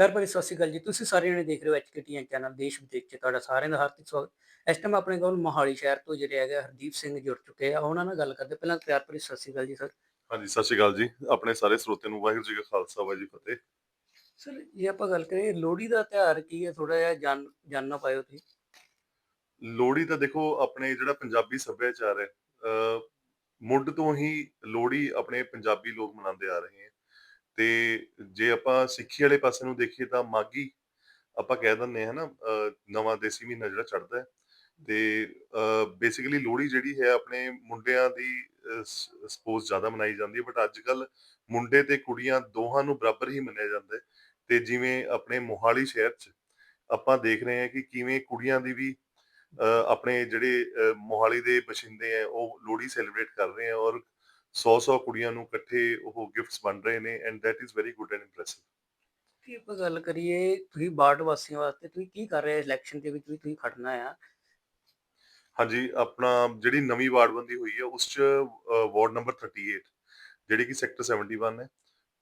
ਪਿਆਰ ਭਰੀ ਸਤਿ ਸ਼੍ਰੀ ਅਕਾਲ ਜੀ। ਤੁਸੀਂ ਸਾਰੇ ਜਣੇ ਦੇਖ ਰਹੇ ਹੋ ਐਚਕੇਟੀਐਨ ਚੈਨਲ ਦੇਸ਼ ਵਿਦੇਸ਼ ਚ ਤੁਹਾਡਾ ਸਾਰਿਆਂ ਦਾ ਹਾਰਦਿਕ ਸਵਾਗਤ। ਇਸ ਟਾਈਮ ਆਪਣੇ ਕੋਲ ਮੋਹਾਲੀ ਸ਼ਹਿਰ ਤੋਂ ਜਿਹੜੇ ਹੈਗੇ ਹਰਦੀਪ ਸਿੰਘ ਜੁੜ ਚੁੱਕੇ ਆ। ਉਹਨਾਂ ਨਾਲ ਗੱਲ ਕਰਦੇ ਪਹਿਲਾਂ ਪਿਆਰ ਭਰੀ ਸਤਿ ਸ਼੍ਰੀ ਅਕਾਲ ਜੀ ਸਰ। ਹਾਂਜੀ ਸਤਿ ਸ਼੍ਰੀ ਅਕਾਲ ਜੀ। ਆਪਣੇ ਸਾਰੇ ਸਰੋਤਿਆਂ ਨੂੰ ਵਾਹਿਗੁਰੂ ਜੀ ਕਾ ਖਾਲਸਾ ਵਾਹਿਗੁਰੂ ਜੀ ਫਤਿਹ। ਸਰ ਜੇ ਆਪਾਂ ਗੱਲ ਕਰੀਏ ਲੋਹੜੀ ਦਾ ਤਿਉਹਾਰ ਕੀ ਹੈ? ਥੋੜਾ ਜਿਹਾ ਜਾਣ ਜਾਣਨਾ ਪਾਇਓ ਤੁਸੀਂ। ਲੋਹੜੀ ਤਾਂ ਦੇਖੋ ਆਪਣੇ ਜਿਹੜਾ ਪੰਜਾਬੀ ਸੱਭਿਆਚਾਰ ਹੈ ਮੁੱਢ ਤੋਂ ਹੀ ਲੋਹੜੀ ਆਪਣੇ ਪੰਜਾਬੀ ਲੋਕ ਮਨਾਉਂਦੇ ਆ ਰਹੇ ਹੈ। ਤੇ ਜੇ ਆਪਾਂ ਸਿੱਖੀ ਵਾਲੇ ਪਾਸੇ ਨੂੰ ਦੇਖੀਏ ਤਾਂ ਮਾਗੀ ਆਪਾਂ ਕਹਿ ਦਿੰਦੇ ਹਾਂ ਨਵਾਂ ਦੇਸੀ ਮਹੀਨਾ ਜਿਹੜਾ ਚੜ੍ਹਦਾ ਤੇ ਬੇਸਿਕਲੀ ਲੋਹੜੀ ਜਿਹੜੀ ਹੈ ਆਪਣੇ ਮੁੰਡਿਆਂ ਦੀ ਸਪੋਜ਼ ਜ਼ਿਆਦਾ ਮਨਾਈ ਜਾਂਦੀ ਹੈ ਬਟ ਅੱਜ ਕੱਲ ਮੁੰਡੇ ਤੇ ਕੁੜੀਆਂ ਦੋਹਾਂ ਨੂੰ ਬਰਾਬਰ ਹੀ ਮੰਨਿਆ ਜਾਂਦਾ ਹੈ ਤੇ ਜਿਵੇਂ ਆਪਣੇ ਮੋਹਾਲੀ ਸ਼ਹਿਰ 'ਚ ਆਪਾਂ ਦੇਖ ਰਹੇ ਹਾਂ ਕਿ ਕਿਵੇਂ ਕੁੜੀਆਂ ਦੀ ਵੀ ਅਹ, ਆਪਣੇ ਜਿਹੜੇ ਮੋਹਾਲੀ ਦੇ ਬਸ਼ਿੰਦੇ ਆ ਉਹ ਲੋਹੜੀ ਸੈਲੀਬ੍ਰੇਟ ਕਰ ਰਹੇ ਆ ਔਰ 100-100 ਕੁੜੀਆਂ ਨੂੰ ਇਕੱਠੇ ਉਹ ਗਿਫਟਸ ਵੰਡ ਰਹੇ ਨੇ and that is very good and impressive ਕੀ ਆਪਾਂ ਗੱਲ ਕਰੀਏ ਤੁਸੀਂ ਬਾਰਡ ਵਾਸੀਆਂ ਵਾਸਤੇ ਤੁਸੀਂ ਕੀ ਕਰ ਰਹੇ ਇਲੈਕਸ਼ਨ ਦੇ ਵਿੱਚ ਵੀ ਤੁਸੀਂ ਖੜਨਾ ਆ? ਹਾਂਜੀ ਆਪਣਾ ਜਿਹੜੀ ਨਵੀਂ ਵਾਰਡਬੰਦੀ ਹੋਈ ਹੈ ਉਸ ਚ ਵਾਰਡ ਨੰਬਰ 38 ਜਿਹੜੀ ਕਿ ਸੈਕਟਰ 71 ਹੈ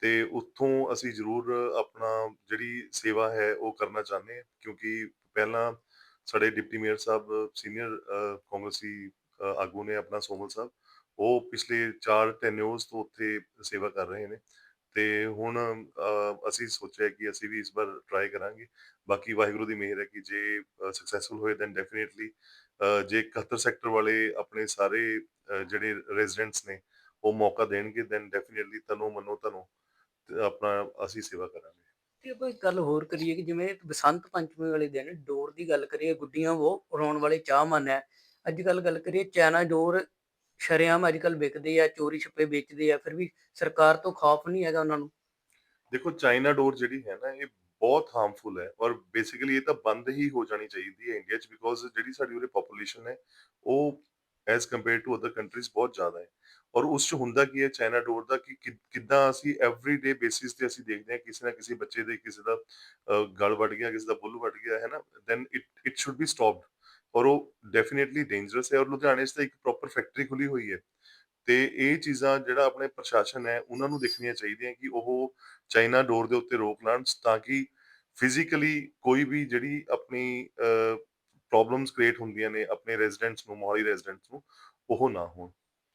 ਤੇ ਉੱਥੋਂ ਅਸੀਂ ਜ਼ਰੂਰ ਆਪਣਾ ਜਿਹੜੀ ਸੇਵਾ ਹੈ ਉਹ ਕਰਨਾ ਚਾਹੁੰਦੇ ਹਾਂ ਕਿਉਂਕਿ ਪਹਿਲਾਂ ਸਾਡੇ ਡਿਪਟੀ ਮੇਅਰ ਸਾਹਿਬ ਸੀਨੀਅਰ ਕਾਂਗਰਸੀ ਆਗੂ ਨੇ ਆਪਣਾ ਸੋਮਲ ਸਾਹਿਬ ਉਹ ਪਿਛਲੇ 4 ਟੈਨਿਓਰਸ ਤੋਂ ਉੱਥੇ ਸੇਵਾ ਕਰ ਰਹੇ ਨੇ। ਤੇ ਹੁਣ ਅ, ਅਸੀਂ ਸੋਚਿਆ ਕਿ ਅਸੀਂ ਵੀ ਇਸ ਵਾਰ ਟਰਾਈ ਕਰਾਂਗੇ। ਬਾਕੀ ਵਾਹਿਗੁਰੂ ਦੀ ਮਿਹਰ ਹੈ ਕਿ ਜੇ ਸਕਸੈਸਫੁਲ ਹੋਏ ਦੈਨ ਡੈਫੀਨਿਟਲੀ ਜੇ 71 ਸੈਕਟਰ ਵਾਲੇ ਆਪਣੇ ਸਾਰੇ ਅ, ਜਿਹੜੇ ਰੈਜ਼ੀਡੈਂਟਸ ਨੇ ਉਹ ਮੌਕਾ ਦੇਣਗੇ ਦੈਨ ਡੈਫੀਨਿਟਲੀ ਤਨੋ ਮਨੋ ਤਨੋ ਤੇ ਆਪਣਾ ਅਸੀਂ ਸੇਵਾ ਕਰਾਂਗੇ। ਤੇ ਆਪਾਂ ਇੱਕ ਗੱਲ ਹੋਰ ਕਰੀਏ ਕਿ ਜਿਵੇਂ ਬਸੰਤ ਪੰਚਮੀ ਵਾਲੇ ਦਿਨ ਡੋਰ ਦੀ ਗੱਲ ਕਰੀਏ ਗੁੱਡੀਆਂ ਉਹ ਰੋਣ ਵਾਲੇ ਚਾਹ ਮਨ ਹੈ। ਅੱਜ ਕੱਲ ਗੱਲ ਕਰੀਏ ਚਾਈਨਾ ਡੋਰ ਸ਼ਰੇਆਮ ਅੱਜ ਕੱਲ ਵਿਕਦੇ ਆ ਚੋਰੀ ਛੱਪੇ ਵੇਚਦੇ ਆ ਫਿਰ ਵੀ ਸਰਕਾਰ ਤੋਂ ਖੌਫ ਨਹੀਂ ਹੈਗਾ ਉਹਨਾਂ ਨੂੰ। ਦੇਖੋ ਚਾਈਨਾ ਡੋਰ ਜਿਹੜੀ ਹੈ ਨਾ ਇਹ ਬਹੁਤ ਹਾਰਮਫੁਲ ਹੈ ਔਰ ਬੇਸਿਕਲੀ ਇਹ ਤਾਂ ਬੰਦ ਹੀ ਹੋ ਜਾਣੀ ਚਾਹੀਦੀ ਹੈ ਇੰਡੀਆ 'ਚ ਬਿਕੋਜ਼ ਜਿਹੜੀ ਸਾਡੀ ਉਰੇ ਪੋਪੂਲੇਸ਼ਨ ਹੈ ਉਹ as compare to other countries ਬਹੁਤ ਜ਼ਿਆਦਾ ਹੈ। ਔਰ ਉਸ 'ਚ ਹੁੰਦਾ ਕੀ ਹੈ ਚਾਈਨਾ ਡੋਰ ਦਾ ਕਿ ਕਿ- ਕਿੱਦਾਂ ਅਸੀਂ ਐਵਰੀਡੇ ਬੇਸਿਸ ਤੇ ਅਸੀਂ ਦੇਖਦੇ ਹਾਂ ਕਿਸੇ ਨਾ ਕਿਸੇ ਬੱਚੇ ਦੇ ਕਿਸੇ ਦਾ ਅ, ਗਲ ਵੱਢ ਗਿਆ ਕਿਸੇ ਦਾ ਬੁੱਲ ਵੱਢ ਗਿਆ ਹੈ ਨਾ? Then it it should be stopped ਔਰ ਉਹ ਡੈਫੀਨਿਟਲੀ ਡੇਂਜਰਸ ਹੈ ਔਰ ਲੁਧਿਆਣੇ 'ਚ ਤਾਂ ਇੱਕ ਪ੍ਰੋਪਰ ਫੈਕਟਰੀ ਖੁੱਲੀ ਹੋਈ ਹੈ। ਤੇ ਇਹ ਚੀਜ਼ਾਂ ਜਿਹੜਾ ਆਪਣੇ ਪ੍ਰਸ਼ਾਸਨ ਹੈ, ਉਹਨਾਂ ਨੂੰ ਦੇਖਣੀਆਂ ਚਾਹੀਦੀਆਂ ਕਿ ਉਹ ਚਾਈਨਾ ਡੋਰ ਦੇ ਉੱਤੇ ਰੋਕ ਲਾਉਣ ਤਾਂ ਕਿ ਫਿਜ਼ੀਕਲੀ ਕੋਈ ਵੀ ਜਿਹੜੀ ਆਪਣੀ ਪ੍ਰੋਬਲਮਸ ਕ੍ਰੀਏਟ ਹੁੰਦੀਆਂ ਨੇ ਆਪਣੇ ਰੈਜ਼ੀਡੈਂਟਸ ਨੂੰ, ਮੋਹਾਲੀ ਰੈਜ਼ੀਡੈਂਟਸ ਨੂੰ, ਉਹ ਨਾ ਹੋਣ।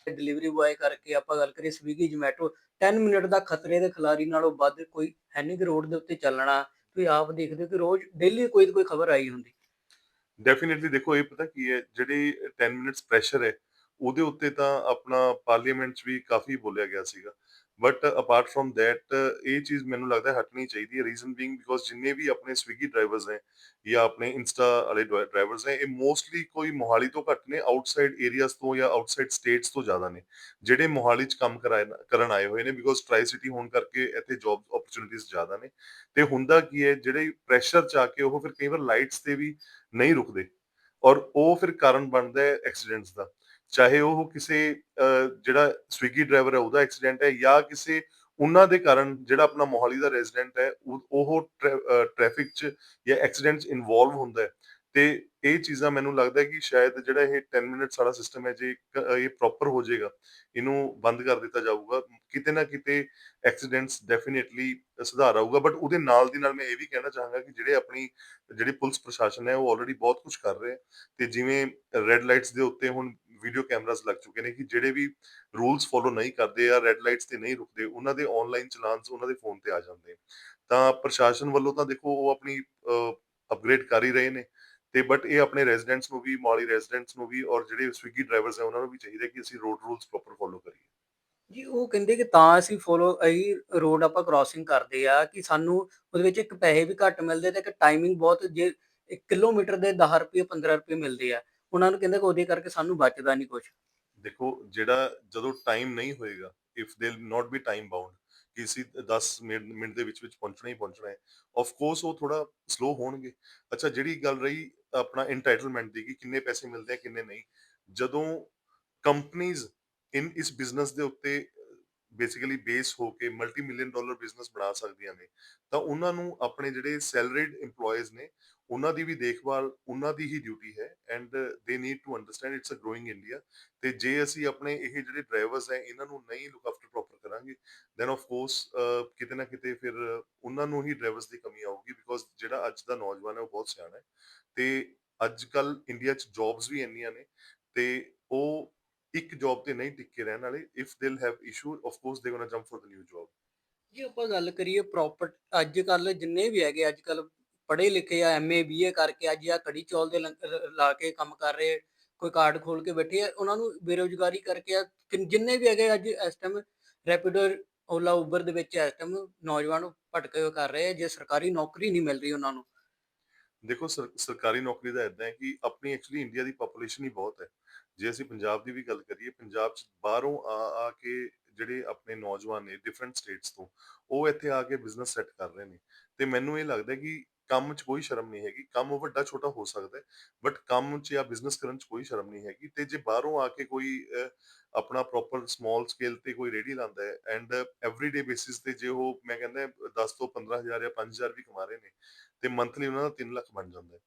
ਡਿਲੀਵਰੀ ਬॉय ਕਰਕੇ ਆਪਾਂ ਗੱਲ ਕਰੀਏ ਸਵੀਗੀ ਜੋਮੈਟੋ 10 ਮਿੰਟ ਦਾ ਖਤਰੇ ਦੇ ਖਿਲਾੜੀ ਨਾਲੋਂ ਵੱਧ ਕੋਈ ਹੈ ਰੋਡ ਦੇ ਉੱਤੇ ਚੱਲਣਾ, ਤੁਸੀਂ ਆਪ ਦੇਖਦੇ ਹੋ ਕਿ ਰੋਜ਼ ਡੇਲੀ ਕੋਈ ਕੋਈ ਖਬਰ ਆਈ ਹੁੰਦੀ। ਡੈਫੀਨਿਟਲੀ ਦੇਖੋ, ਇਹ ਪਤਾ ਕੀ ਹੈ, ਜਿਹੜੀ 10 ਮਿੰਟਸ ਪ੍ਰੈਸ਼ਰ ਹੈ, ਉਹਦੇ ਉੱਤੇ ਤਾਂ ਆਪਣਾ ਪਾਰਲੀਮੈਂਟ 'ਚ ਵੀ ਕਾਫੀ ਬੋਲਿਆ ਗਿਆ ਸੀਗਾ। ਬਟ ਅਪਾਰਟ ਫਰਮ ਥੈਟ ਇਹ ਚੀਜ਼ ਮੈਨੂੰ ਲੱਗਦਾ ਹਟਣੀ ਚਾਹੀਦੀ ਹੈ। ਰੀਜ਼ਨ ਬੀਇੰਗ ਬਿਕੋਜ਼ ਜਿੰਨੇ ਵੀ ਆਪਣੇ ਸਵਿਗੀ ਡਰਾਈਵਰਸ ਨੇ ਜਾਂ ਆਪਣੇ ਇੰਸਟਾ ਵਾਲੇ ਡਰਾਈਵਰਸ ਨੇ ਇਹ ਮੋਸਟਲੀ ਕੋਈ ਮੋਹਾਲੀ ਤੋਂ ਘੱਟ ਨੇ ਆਊਟਸਾਈਡ ਏਰੀਆਜ਼ ਤੋਂ ਜਾਂ ਆਊਟਸਾਈਡ ਸਟੇਟਸ ਤੋਂ ਜ਼ਿਆਦਾ ਨੇ, ਜਿਹੜੇ ਮੋਹਾਲੀ 'ਚ ਕੰਮ ਕਰਨ ਆਏ ਹੋਏ ਨੇ ਬਿਕੋਜ਼ ਟਰਾਈ ਸਿਟੀ ਹੋਣ ਕਰਕੇ ਇੱਥੇ ਜੌਬ ਓਪਰਚੁਨਿਟੀਜ਼ ਜ਼ਿਆਦਾ ਨੇ। ਤੇ ਹੁੰਦਾ ਕੀ ਹੈ, ਜਿਹੜੇ ਪ੍ਰੈਸ਼ਰ ਚ ਆ ਕੇ ਉਹ ਫਿਰ ਕਈ ਵਾਰ ਲਾਈਟਸ ਤੇ ਵੀ ਨਹੀਂ ਰੁਕਦੇ ਔਰ ਉਹ ਫਿਰ ਕਾਰਨ ਬਣਦਾ ਹੈ ਐਕਸੀਡੈਂਟਸ ਦਾ। ਚਾਹੇ ਉਹ ਕਿਸੇ ਜਿਹੜਾ ਸਵਿਗੀ ਡਰਾਈਵਰ ਹੈ, ਉਹਦਾ ਐਕਸੀਡੈਂਟ ਹੈ ਜਾਂ ਕਿਸੇ ਉਹਨਾਂ ਦੇ ਕਾਰਨ ਜਿਹੜਾ ਆਪਣਾ ਮੋਹਾਲੀ ਦਾ ਰੈਜ਼ੀਡੈਂਟ ਹੈ, ਉਹ- ਉਹ ਟ੍ਰੈਫਿਕ 'ਚ ਜਾਂ ਐਕਸੀਡੈਂਟ 'ਚ ਇਨਵੋਲਵ ਹੁੰਦਾ ਹੈ। ਤੇ ਇਹ ਚੀਜ਼ਾਂ ਮੈਨੂੰ ਲੱਗਦਾ ਕਿ ਸ਼ਾਇਦ ਜਿਹੜਾ ਇਹ 10 ਮਿੰਟਸ ਵਾਲਾ ਸਿਸਟਮ ਹੈ, ਜੇ ਇਹ ਪ੍ਰੋਪਰ ਹੋ ਜਾਏਗਾ, ਇਹਨੂੰ ਬੰਦ ਕਰ ਦਿੱਤਾ ਜਾਊਗਾ। ਕਿਤੇ ਨਾ ਕਿਤੇ ਐਕਸੀਡੈਂਟਸ ਡੈਫੀਨਿਟਲੀ ਸੁਧਾਰ ਆਊਗਾ, ਬਟ ਉਹਦੇ ਨਾਲ ਦੀ ਨਾਲ ਮੈਂ ਇਹ ਵੀ ਕਹਿਣਾ ਚਾਹਾਂਗਾ ਕਿ ਜਿਹੜੇ ਆਪਣੀ, ਜਿਹੜੀ ਪੁਲਿਸ ਪ੍ਰਸ਼ਾਸਨ ਹੈ, ਉਹ ਆਲਰੇਡੀ ਬਹੁਤ ਕੁਝ ਕਰ ਰਹੇ ਹੈ। ਤੇ ਜਿਵੇਂ ਰੈੱਡ ਲਾਈਟਸ ਦੇ ਉੱਤੇ ਹੁਣ ਵੀਡੀਓ ਕੈਮਰਾਸ ਲੱਗ ਚੁੱਕੇ ਨੇ ਕਿ ਜਿਹੜੇ ਵੀ ਰੂਲਸ ਫੋਲੋ ਨਹੀਂ ਕਰਦੇ ਆ ਰੈੱਡ ਲਾਈਟਸ ਤੇ ਨਹੀਂ ਰੁਕਦੇ, ਉਹਨਾਂ ਦੇ ਆਨਲਾਈਨ ਚਲਾਨਸ ਉਹਨਾਂ ਦੇ ਫੋਨ ਤੇ ਆ ਜਾਂਦੇ ਤਾਂ ਪ੍ਰਸ਼ਾਸਨ ਵੱਲੋਂ ਤਾਂ ਦੇਖੋ ਉਹ ਆਪਣੀ ਅਪਗ੍ਰੇਡ ਕਰ ਹੀ ਰਹੇ ਨੇ ਤੇ ਬਟ ਇਹ ਆਪਣੇ ਰੈਜ਼ੀਡੈਂਟਸ ਨੂੰ ਵੀ, ਮੌਲੀ ਰੈਜ਼ੀਡੈਂਟਸ ਨੂੰ ਵੀ ਔਰ ਜਿਹੜੇ ਸਵਿਗੀ ਡਰਾਈਵਰਸ ਹੈ ਉਹਨਾਂ ਨੂੰ ਵੀ ਚਾਹੀਦਾ ਕਿ ਅਸੀਂ ਰੋਡ ਰੂਲਸ ਪ੍ਰੋਪਰ ਫੋਲੋ ਕਰੀਏ। ਜੀ, ਉਹ ਕਹਿੰਦੇ ਕਿ ਤਾਂ ਅਸੀਂ ਫੋਲੋ ਅਸੀਂ ਰੋਡ ਆਪਾਂ ਕ੍ਰਾਸਿੰਗ ਕਰਦੇ ਆ ਕਿ ਸਾਨੂੰ ਉਹਦੇ ਵਿੱਚ ਇੱਕ ਪੈਸੇ ਵੀ ਘੱਟ ਮਿਲਦੇ ਤੇ ਇੱਕ ਟਾਈਮਿੰਗ ਬਹੁਤ ਜੇ 1 ਕਿਲੋਮੀਟਰ ਦੇ 10 ਰੁਪਏ 15 ਰੁਪਏ ਮਿਲਦੇ ਆ। ਉਹਨਾਂ ਨੂੰ ਕਹਿੰਦੇ ਕਿ ਉਹਦੇ ਕਰਕੇ ਸਾਨੂੰ ਬਚਦਾ ਨਹੀਂ ਕੁਝ ਦੇਖੋ, ਜਿਹੜਾ ਜਦੋਂ ਟਾਈਮ ਨਹੀਂ ਹੋਏਗਾ if they not be time bound ਕਿ ਅਸੀਂ 10 ਮਿੰਟ ਮਿੰਟ ਦੇ ਵਿੱਚ ਵਿੱਚ ਪਹੁੰਚਣਾ ਹੀ ਪਹੁੰਚਣਾ ਹੈ ਆਫ ਕੋਰਸ ਉਹ ਥੋੜਾ ਸਲੋ ਹੋਣਗੇ। ਅੱਛਾ, ਜਿਹੜੀ ਗੱਲ ਰਹੀ ਆਪਣਾ ਇੰਟਾਈਟਲਮੈਂਟ ਦੀ ਕਿ ਕਿੰਨੇ ਪੈਸੇ ਮਿਲਦੇ ਆ, ਕਿੰਨੇ ਨਹੀਂ, ਜਦੋਂ ਕੰਪਨੀਆਂ ਇਨ ਇਸ ਬਿਜ਼ਨਸ ਦੇ ਉੱਤੇ ਬੇਸਿਕਲੀ ਬੇਸ ਹੋ ਕੇ ਮਲਟੀ ਮਿਲੀਅਨ ਡਾਲਰ ਬਿਜ਼ਨਸ ਬਣਾ ਸਕਦੀਆਂ ਨੇ, ਤਾਂ ਉਹਨਾਂ ਨੂੰ ਆਪਣੇ ਜਿਹੜੇ ਸੈਲਰੀਡ EMPLOYEES ਨੇ, ਉਹਨਾਂ ਦੀ ਵੀ ਦੇਖਭਾਲ, ਉਹਨਾਂ ਦੀ ਹੀ ਡਿਊਟੀ ਹੈ and they need to understand it's a growing India ਤੇ ਜੇ ਅਸੀਂ ਆਪਣੇ ਇਹ ਜਿਹੜੇ ਡਰਾਈਵਰਸ ਹੈ, ਇਹਨਾਂ ਨੂੰ ਨਹੀਂ ਲੁੱਕ ਆਫਟਰ ਪ੍ਰੋਪਰ ਕਰਾਂਗੇ ਦੈਨ ਆਫ ਕੋਰਸ ਕਿਤੇ ਨਾ ਕਿਤੇ ਫਿਰ ਉਹਨਾਂ ਨੂੰ ਹੀ ਡਰਾਈਵਰਸ ਦੀ ਕਮੀ ਆਊਗੀ ਬਿਕੋਜ਼ ਜਿਹੜਾ ਅੱਜ ਦਾ ਨੌਜਵਾਨ ਹੈ ਉਹ ਬਹੁਤ ਸਿਆਣਾ ਹੈ ਤੇ ਅੱਜ ਕੱਲ ਇੰਡੀਆ 'ਚ ਜੌਬਸ ਵੀ ਇੰਨੀਆਂ ਨੇ ਤੇ ਉਹ ਇੱਕ ਜੌਬ ਤੇ ਨਹੀਂ ਟਿਕ ਰਹਿਣ ਵਾਲੇ if they have issue of course they gonna jump for the new job ਜੇ ਆਪਾਂ ਗੱਲ ਕਰੀਏ ਪ੍ਰੋਪਰ ਅੱਜ ਕੱਲ ਜਿੰਨੇ ਵੀ ਹੈਗੇ ਅੱਜ ਕੱਲ ਪੜ੍ਹੇ ਲਿਖੇ ਆ ਐਮਏ ਬੀਏ ਕਰਕੇ ਅੱਜ ਆ ਕੜੀ ਚੌਲ ਦੇ ਲਾ ਕੇ ਕੰਮ ਕਰ ਰਹੇ ਕੋਈ ਕਾਰਡ ਖੋਲ ਕੇ ਬੈਠੇ ਆ ਉਹਨਾਂ ਨੂੰ ਬੇਰੋਜ਼ਗਾਰੀ ਕਰਕੇ ਆ ਕਿੰਨ- ਜਿੰਨੇ ਵੀ ਹੈਗੇ ਅੱਜ ਇਸ ਟਾਈਮ ਰੈਪਿਡੋ ਓਲਾ ਉਬਰ ਦੇ ਵਿੱਚ ਇਸ ਟਾਈਮ ਨੌਜਵਾਨ ਭਟਕੇ ਹੋਏ ਕਰ ਰਹੇ ਆ ਜੇ ਸਰਕਾਰੀ ਨੌਕਰੀ ਨਹੀਂ ਮਿਲ ਰਹੀ ਉਹਨਾਂ ਨੂੰ। ਦੇਖੋ ਸਰ ਸਰਕਾਰੀ ਨੌਕਰੀ ਦਾ ਇਦਾਂ ਹੈ ਕਿ ਆਪਣੀ ਐਕਚੁਅਲੀ ਇੰਡੀਆ ਦੀ ਪੋਪੂਲੇਸ਼ਨ ਹੀ ਬਹੁਤ ਹੈ। ਜੇ ਅਸੀਂ ਪੰਜਾਬ ਦੀ ਵੀ ਗੱਲ ਕਰੀਏ, ਪੰਜਾਬ 'ਚ ਬਾਹਰੋਂ ਆ ਆ ਕੇ ਜਿਹੜੇ ਆਪਣੇ ਨੌਜਵਾਨ ਨੇ ਡਿਫਰੈਂਟ ਸਟੇਟਸ ਤੋਂ, ਉਹ ਇੱਥੇ ਆ ਕੇ ਬਿਜ਼ਨਸ ਸੈੱਟ ਕਰ ਰਹੇ ਨੇ। ਤੇ ਮੈਨੂੰ ਇਹ ਲੱਗਦਾ ਕਿ ਕੰਮ 'ਚ ਕੋਈ ਸ਼ਰਮ ਨਹੀਂ ਹੈਗੀ, ਕੰਮ ਵੱਡਾ ਛੋਟਾ ਹੋ ਸਕਦਾ ਹੈ ਬਟ ਕੰਮ 'ਚ ਜਾਂ ਬਿਜ਼ਨਸ ਕਰਨ 'ਚ ਕੋਈ ਸ਼ਰਮ ਨਹੀਂ ਹੈਗੀ। ਤੇ ਜੇ ਬਾਹਰੋਂ ਆ ਕੇ ਕੋਈ ਆਪਣਾ ਪ੍ਰੋਪਰ ਸਮਾਲ ਸਕੇਲ ਤੇ ਕੋਈ ਰੇੜੀ ਲਾਉਂਦਾ ਹੈ ਐਂਡ ਐਵਰੀਡੇ ਬੇਸਿਸ ਤੇ ਜੇ ਉਹ, ਮੈਂ ਕਹਿੰਦਾ 10 ਤੋਂ 15000 ਜਾਂ 5000 ਵੀ ਕਮਾ ਰਹੇ ਨੇ, ਤੇ ਮੰਥਲੀ ਉਹਨਾਂ ਦਾ 3 ਲੱਖ ਬਣ ਜਾਂਦਾ ਹੈ।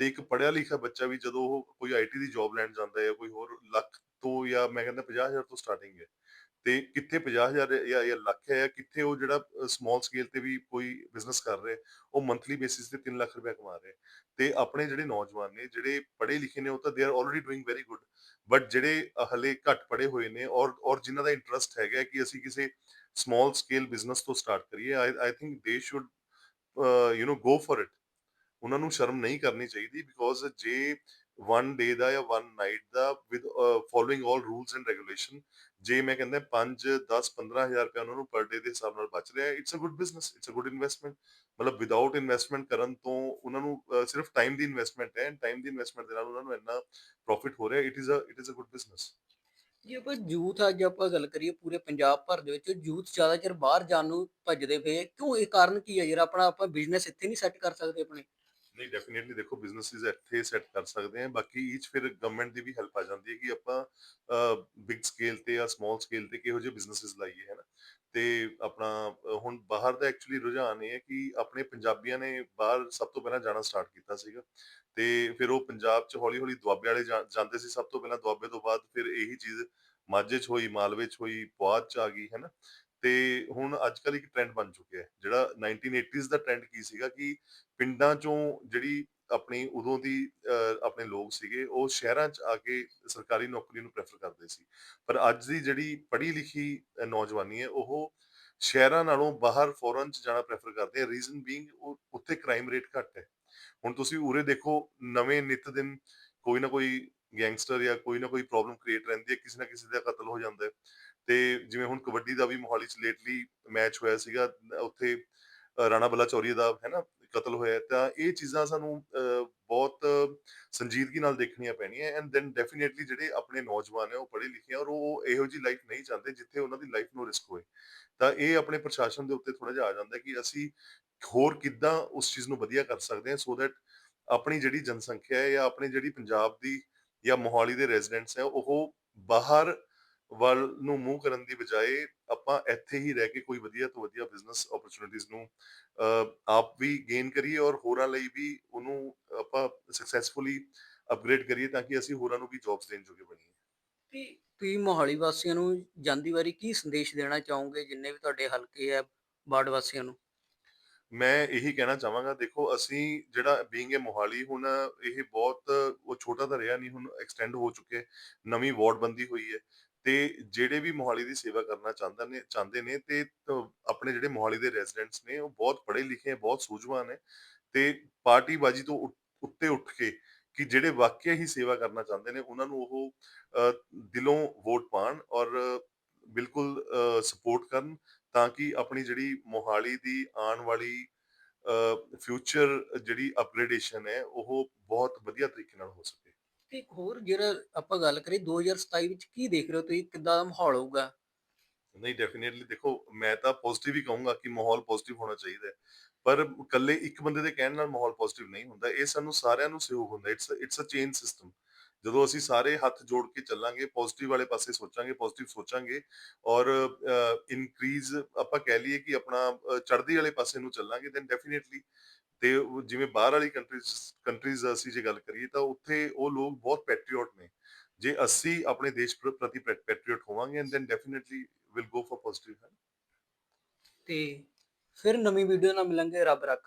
ਤੇ ਇੱਕ ਪੜਿਆ ਲਿਖਿਆ ਬੱਚਾ ਵੀ ਜਦੋਂ ਉਹ ਕੋਈ ਆਈਟੀ ਦੀ ਜੌਬ ਲੈਣ ਜਾਂਦਾ ਹੈ ਕੋਈ ਹੋਰ ਲੱਖ ਤੋਂ ਜਾਂ ਮੈਂ ਕਹਿੰਦਾ 50000 ਤੋਂ ਸਟਾਰਟਿੰਗ ਹੈ, ਤੇ ਕਿੱਥੇ 50000 ਜਾਂ ਜਾਂ ਲੱਖ ਹੈ ਕਿੱਥੇ ਉਹ ਜਿਹੜਾ ਸਮਾਲ ਸਕੇਲ ਤੇ ਵੀ ਕੋਈ ਬਿਜ਼ਨਸ ਕਰ ਰਿਹਾ, ਉਹ ਮੰਥਲੀ ਬੇਸਿਸ ਤੇ 3 ਲੱਖ ਰੁਪਏ ਕਮਾ ਰਿਹਾ ਤੇ ਆਪਣੇ ਜਿਹੜੇ ਨੌਜਵਾਨ ਨੇ, ਜਿਹੜੇ ਪੜ੍ਹੇ ਲਿਖੇ ਨੇ, ਉਹ ਤਾਂ they are already doing very good but ਜਿਹੜੇ ਹਲੇ ਘੱਟ ਪੜ੍ਹੇ ਹੋਏ ਨੇ ਔਰ ਔਰ ਜਿਨ੍ਹਾਂ ਦਾ ਇੰਟਰਸਟ ਹੈਗਾ ਕਿ ਅਸੀਂ ਕਿਸੇ ਸਮਾਲ ਸਕੇਲ ਬਿਜ਼ਨਸ ਤੋਂ ਸਟਾਰਟ ਕਰੀਏ I think they should you know go for it ਉਹਨਾਂ ਨੂੰ ਸ਼ਰਮ ਨਹੀਂ ਕਰਨੀ ਚਾਹੀਦੀ ਬਿਕੋਜ਼ ਜੇ ਵਨ ਡੇ ਦਾ ਜਾਂ one night the with following all rules and regulation ਜੇ ਮੈਂ ਕਹਿੰਦਾ 5 10 15000 ਰੁਪਏ ਉਹਨਾਂ ਨੂੰ ਪਰ ਡੇ ਦੇ ਹਿਸਾਬ ਨਾਲ ਬਚ ਰਿਹਾ it's a good business it's a good investment ਮਤਲਬ ਵਿਦਆਊਟ ਇਨਵੈਸਟਮੈਂਟ ਕਰਨ ਤੋਂ ਉਹਨਾਂ ਨੂੰ ਸਿਰਫ ਟਾਈਮ ਦੀ ਇਨਵੈਸਟਮੈਂਟ ਹੈ ਐਂਡ ਟਾਈਮ ਦੀ ਇਨਵੈਸਟਮੈਂਟ ਦੇ ਨਾਲ ਉਹਨਾਂ ਨੂੰ ਇੰਨਾ ਪ੍ਰੋਫਿਟ ਹੋ ਰਿਹਾ it is a it is a good business ਜੇ ਆਪਾਂ ਯੂਥ ਅੱਜ ਆਪਾਂ ਗੱਲ ਕਰੀਏ ਪੂਰੇ ਪੰਜਾਬ ਭਰ ਦੇ ਵਿੱਚ ਯੂਥ ਜ਼ਿਆਦਾ ਚਿਰ ਬਾਹਰ ਜਾਣ ਨੂੰ ਭੱਜਦੇ ਪਏ ਕਿਉਂ? ਇਹ ਕਾਰਨ ਕੀ ਹੈ ਜਿਹੜਾ ਆਪਣਾ ਆਪਾਂ ਬਿਜ਼ਨਸ ਇੱਥੇ ਨਹੀਂ ਸੈੱਟ ਕਰ ਸਕਦੇ ਆਪਣੇ। ਨਹੀਂ ਡੈਫੀਨਿਟਲੀ ਦੇਖੋ ਬਿਜ਼ਨੈਸਿਸ ਇੱਥੇ ਸੈੱਟ ਕਰ ਸਕਦੇ ਆ, ਬਾਕੀ ਇਹ 'ਚ ਫਿਰ ਗਵਰਨਮੈਂਟ ਦੀ ਵੀ ਹੈਲਪ ਆ ਜਾਂਦੀ ਹੈ ਕਿ ਆਪਾਂ ਬਿਗ ਸਕੇਲ ਤੇ ਜਾਂ ਸਮਾਲ ਸਕੇਲ ਤੇ ਕਿਹੋ ਜਿਹੇ ਬਿਜ਼ਨੈਸਿਸ ਲਾਈਏ, ਹੈ ਨਾ? ਤੇ ਆਪਣਾ ਹੁਣ ਬਾਹਰ ਦਾ ਐਕਚੁਅਲੀ ਰੁਝਾਨ ਇਹ ਹੈ ਕਿ ਆਪਣੇ ਪੰਜਾਬੀਆਂ ਨੇ ਬਾਹਰ ਸਭ ਤੋਂ ਪਹਿਲਾਂ ਜਾਣਾ ਸਟਾਰਟ ਕੀਤਾ ਸੀਗਾ ਤੇ ਫਿਰ ਉਹ ਪੰਜਾਬ 'ਚ ਹੌਲੀ ਹੌਲੀ ਦੁਆਬੇ ਵਾਲੇ ਜਾਂਦੇ ਸੀ ਸਭ ਤੋਂ ਪਹਿਲਾਂ ਦੁਆਬੇ ਤੋਂ ਬਾਅਦ ਫਿਰ ਇਹੀ ਚੀਜ਼ ਮਾਝੇ 'ਚ ਹੋਈ, ਮਾਲਵੇ 'ਚ ਹੋਈ, ਪੁਆਧ 'ਚ ਆ ਗਈ, ਹੈ ਨਾ? ਤੇ ਹੁਣ ਅੱਜ ਕੱਲ੍ਹ ਇੱਕ ਟ੍ਰੈਂਡ ਬਣ ਚੁੱਕਿਆ ਹੈ, ਜਿਹੜਾ 1980s ਦਾ ਟ੍ਰੈਂਡ ਕੀ ਸੀਗਾ ਕਿ ਪਿੰਡਾਂ ਚੋਂ ਜਿਹੜੀ ਆਪਣੀ, ਉਦੋਂ ਦੀ ਆਪਣੇ ਲੋਕ ਸੀਗੇ, ਉਹ ਸ਼ਹਿਰਾਂ 'ਚ ਆ ਕੇ ਸਰਕਾਰੀ ਨੌਕਰੀ ਨੂੰ ਪ੍ਰੈਫਰ ਕਰਦੇ ਸੀ। ਪਰ ਅੱਜ ਦੀ ਜਿਹੜੀ ਪੜ੍ਹੀ ਲਿਖੀ ਨੌਜਵਾਨੀ ਹੈ, ਉਹ ਸ਼ਹਿਰਾਂ ਨਾਲੋਂ ਬਾਹਰ ਫੋਰਨ 'ਚ ਜਾਣਾ ਪ੍ਰੈਫਰ ਕਰਦੇ ਆ ਰੀਜ਼ਨ ਬੀਇੰਗ ਉੱਥੇ ਕ੍ਰਾਈਮ ਰੇਟ ਘੱਟ ਹੈ। ਹੁਣ ਤੁਸੀਂ ਉਰੇ ਦੇਖੋ, ਨਵੇਂ ਨਿਤ ਦਿਨ ਕੋਈ ਨਾ ਕੋਈ ਗੈਂਗਸਟਰ ਜਾਂ ਕੋਈ ਨਾ ਕੋਈ ਪ੍ਰੋਬਲਮ ਕ੍ਰੀਏਟ ਰਹਿੰਦੀ ਹੈ ਕਿਸੇ ਨਾ ਕਿਸੇ ਦਾ ਕਤਲ ਹੋ ਜਾਂਦਾ ਹੈ। ਤੇ ਜਿਵੇਂ ਹੁਣ ਕਬੱਡੀ ਦਾ ਵੀ ਮੋਹਾਲੀ 'ਚ ਲੇਟਲੀ ਮੈਚ ਹੋਇਆ ਸੀਗਾ ਉੱਥੇ ਅਹ, ਰਾਣਾ ਬਲਾਚੌਰੀ ਦਾ ਹੈ ਨਾ ਕਤਲ ਹੋਇਆ ਤਾਂ ਇਹ ਚੀਜ਼ਾਂ ਸਾਨੂੰ ਬਹੁਤ ਸੰਜੀਦਗੀ ਨਾਲ ਦੇਖਣੀਆਂ ਪੈਣੀਆਂ ਐਂਡ ਦੈਨ ਡੈਫੀਨਿਟਲੀ ਜਿਹੜੇ ਆਪਣੇ ਨੌਜਵਾਨ ਹੈ ਉਹ ਪੜ੍ਹੇ ਲਿਖੇ ਔਰ ਉਹ ਇਹੋ ਜਿਹੀ ਲਾਈਫ ਨਹੀਂ ਚਾਹੁੰਦੇ ਜਿੱਥੇ ਉਹਨਾਂ ਦੀ ਲਾਈਫ ਨੂੰ ਰਿਸਕ ਹੋਏ। ਤਾਂ ਇਹ ਆਪਣੇ ਪ੍ਰਸ਼ਾਸਨ ਦੇ ਉੱਤੇ ਥੋੜਾ ਜਿਹਾ ਆ ਜਾਂਦਾ ਕਿ ਅਸੀਂ ਹੋਰ ਕਿੱਦਾਂ ਉਸ ਚੀਜ਼ ਨੂੰ ਵਧੀਆ ਕਰ ਸਕਦੇ ਹਾਂ ਸੋ ਦੈਟ ਆਪਣੀ ਜਿਹੜੀ ਜਨਸੰਖਿਆ ਹੈ ਜਾਂ ਆਪਣੀ ਜਿਹੜੀ ਪੰਜਾਬ ਦੀ ਜਾਂ ਮੋਹਾਲੀ ਦੇ ਰੈਜ਼ੀਡੈਂਟਸ ਹੈ ਉਹ ਬਾਹਰ ਵੱਲ ਨੂੰ ਮੂੰਹ ਕਰਨ ਦੀ ਬਜਾਏ ਆਪਾਂ ਇੱਥੇ ਹੀ ਰਹਿ ਕੇ ਕੋਈ ਵਧੀਆ ਤੋਂ ਵਧੀਆ ਬਿਜ਼ਨਸ ਓਪਰਚੁਨਿਟੀਜ਼ ਨੂੰ ਅਹ, ਆਪ ਵੀ ਗੇਨ ਕਰੀਏ ਔਰ ਹੋਰਾਂ ਲਈ ਵੀ ਉਹਨੂੰ ਆਪਾਂ ਸਕਸੈਸਫੁਲੀ ਅਪਗ੍ਰੇਡ ਕਰੀਏ ਤਾਂ ਕਿ ਅਸੀਂ ਹੋਰਾਂ ਨੂੰ ਵੀ ਜੌਬਸ ਦੇਣ ਜੋਗੇ ਬਣੀਏ। ਤੇ ਤੁਸੀਂ ਮੋਹਾਲੀ ਵਾਸੀਆਂ ਨੂੰ ਜਾਂਦੀ ਵਾਰੀ ਕੀ ਸੰਦੇਸ਼ ਦੇਣਾ ਚਾਹੋਗੇ ਜਿੰਨੇ ਵੀ ਤੁਹਾਡੇ ਹਲਕੇ ਆ ਵਾਰਡ ਵਾਸੀਆਂ ਨੂੰ? ਮੈਂ ਇਹੀ ਕਹਿਣਾ ਚਾਹਾਂਗਾ, ਦੇਖੋ ਅਸੀਂ ਜਿਹੜਾ ਬੀਇੰਗ ਅ ਮੋਹਾਲੀ ਹੁਣ ਇਹ ਬਹੁਤ ਉਹ ਛੋਟਾ ਤਾਂ ਰਿਹਾ ਨਹੀਂ, ਹੁਣ ਐਕਸਟੈਂਡ ਹੋ ਚੁੱਕਿਆ ਨਵੀਂ ਵਾਰਡ ਬੰਦੀ ਹੋਈ ਹੈ ਤੇ ਜਿਹੜੇ ਵੀ ਮੋਹਾਲੀ ਦੀ ਸੇਵਾ ਕਰਨਾ ਚਾਹੁੰਦੇ ਨੇ ਚਾਹੁੰਦੇ ਨੇ ਤੇ ਆਪਣੇ ਜਿਹੜੇ ਮੋਹਾਲੀ ਦੇ ਰੈਜ਼ੀਡੈਂਟਸ ਨੇ ਉਹ ਬਹੁਤ ਪੜ੍ਹੇ ਲਿਖੇ ਬਹੁਤ ਸੂਝਵਾਨ ਹੈ ਤੇ ਪਾਰਟੀਬਾਜ਼ੀ ਤੋਂ ਉੱਤੇ ਉੱਠ ਕੇ ਕਿ ਜਿਹੜੇ ਵਾਕਿਆ ਹੀ ਸੇਵਾ ਕਰਨਾ ਚਾਹੁੰਦੇ ਨੇ ਉਹਨਾਂ ਨੂੰ ਉਹ ਦਿਲੋਂ ਵੋਟ ਪਾਣ ਔਰ ਬਿਲਕੁਲ ਸਪੋਰਟ ਕਰਨ ਤਾਂ ਕਿ ਆਪਣੀ ਜਿਹੜੀ ਮੋਹਾਲੀ ਦੀ ਆਉਣ ਵਾਲੀ ਫਿਊਚਰ ਜਿਹੜੀ ਅਪਗ੍ਰੇਡੇਸ਼ਨ ਹੈ ਉਹ ਬਹੁਤ ਵਧੀਆ ਤਰੀਕੇ ਨਾਲ ਹੋ ਸਕੇ। ਤੇ ਇੱਕ ਹੋਰ ਜਿਹੜਾ ਆਪਾਂ ਗੱਲ ਕਰੀਏ 2027 ਵਿੱਚ ਕੀ ਦੇਖ ਰਹੇ ਹੋ ਤੁਸੀਂ? ਕਿੱਦਾਂ ਦਾ ਮਾਹੌਲ ਹੋਊਗਾ? ਨਹੀਂ ਡੈਫੀਨਿਟਲੀ ਦੇਖੋ ਮੈਂ ਤਾਂ ਪੋਜ਼ਿਟਿਵ ਹੀ ਕਹੂੰਗਾ ਕਿ ਮਾਹੌਲ ਪੋਜ਼ਿਟਿਵ ਹੋਣਾ ਚਾਹੀਦਾ ਪਰ ਇਕੱਲੇ ਇੱਕ ਬੰਦੇ ਦੇ ਕਹਿਣ ਨਾਲ ਮਾਹੌਲ ਪੋਜ਼ਿਟਿਵ ਨਹੀਂ ਹੁੰਦਾ। ਇਹ ਸਾਨੂੰ ਸਾਰਿਆਂ ਨੂੰ ਸਹਿਯੋਗ ਹੁੰਦਾ। It's it's a chain system ਜਦੋਂ ਅਸੀਂ ਸਾਰੇ ਹੱਥ ਜੋੜ ਕੇ ਚੱਲਾਂਗੇ ਪੋਜ਼ਿਟਿਵ ਵਾਲੇ ਪਾਸੇ ਸੋਚਾਂਗੇ ਪੋਜ਼ਿਟਿਵ ਸੋਚਾਂਗੇ ਔਰ ਇਨਕਰੀਜ਼ ਆਪਾਂ ਕਹਿ ਲਈਏ ਕਿ ਆਪਣਾ ਚੜ੍ਹਦੀ ਵਾਲੇ ਪਾਸੇ ਨੂੰ ਚੱਲਾਂਗੇ ਦੈਨ ਡੈਫੀਨਿਟਲੀ ਤੇ ਜਿਵੇਂ ਬਾਹਰ ਵਾਲੀ ਕੰਟਰੀਜ਼ ਕੰਟਰੀਜ਼ ਅਸੀਂ ਜੇ ਗੱਲ ਕਰੀਏ ਤਾਂ ਉੱਥੇ ਉਹ ਲੋਕ ਬਹੁਤ ਪੈਟਰੀਓਟ ਨੇ। ਜੇ ਅਸੀਂ ਆਪਣੇ ਦੇਸ਼ ਪ੍ਰਤੀ ਪੈਟਰੀਓਟ ਹੋਵਾਂਗੇ and then definitely will go for positive ਤੇ ਫਿਰ ਨਵੀਂ ਵੀਡੀਓ ਨਾਲ ਮਿਲਾਂਗੇ, ਰੱਬ ਰੱਖ।